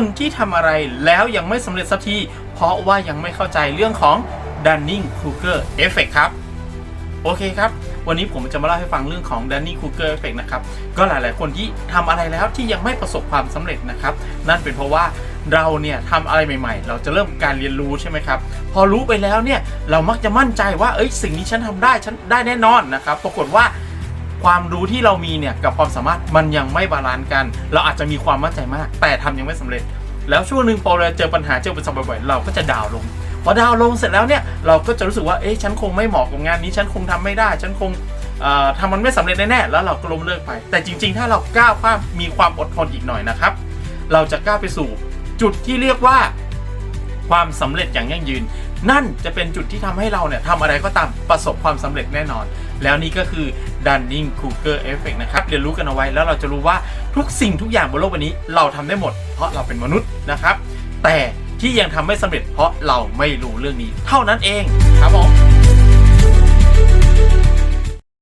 คนที่ทำอะไรแล้วยังไม่สำเร็จสักที เพราะว่ายังไม่เข้าใจเรื่องของ Dunning Kruger Effect ครับ โอเคครับวันนี้ผมจะมาเล่าให้ฟังเรื่องของ Dunning Kruger Effect นะครับ ก็หลายๆ คนที่ทำอะไรแล้วที่ยังไม่ประสบความสำเร็จนะครับ นั่นเป็นเพราะว่าเราเนี่ยทำอะไรใหม่ๆ เราจะเริ่มการเรียนรู้ใช่ไหมครับ พอรู้ไปแล้วเนี่ยเรามักจะมั่นใจว่าเอ้ยสิ่งนี้ฉันทำได้ฉันได้แน่นอนนะครับ ปรากฏว่า ความรู้ที่เรามีเนี่ยกับความสามารถมันยังไม่บาลานซ์กัน เราอาจจะมีความมั่นใจมาก แต่ทำยังไม่สำเร็จ แล้วช่วงหนึ่งพอเราเจอปัญหาเจอปัญหาบ่อยๆเราก็จะดาวลงพอดาวลงเสร็จแล้วเนี่ยเราก็จะรู้สึกว่าเอ๊ะฉันคงไม่เหมาะกับงานนี้ฉันคงทำไม่ได้ ฉันคงเอ่อทำมันไม่สำเร็จแน่ๆแล้วเราก็ล้มเลิกไป แต่จริง ๆ ถ้าเราก้าวข้ามมีความอดทนอีกหน่อยนะครับ เราจะก้าวไปสู่จุดที่เรียกว่า ความสำเร็จอย่างยั่งยืน นั่นจะเป็นจุดที่ทำให้เราเนี่ยทำอะไรก็ตามประสบความสำเร็จแน่นอน แล้วนี่ก็คือ Dunning Kruger Effect นะครับเรียนรู้กันเอาไว้แล้วเราจะรู้ว่าทุกสิ่งทุกอย่างบนโลกวันี้เราทำได้หมด เพราะเราเป็นมนุษย์นะครับ แต่ที่ยังทำไม่สำเร็จเพราะเราไม่รู้เรื่องนี้ เท่านั้นเองครับผม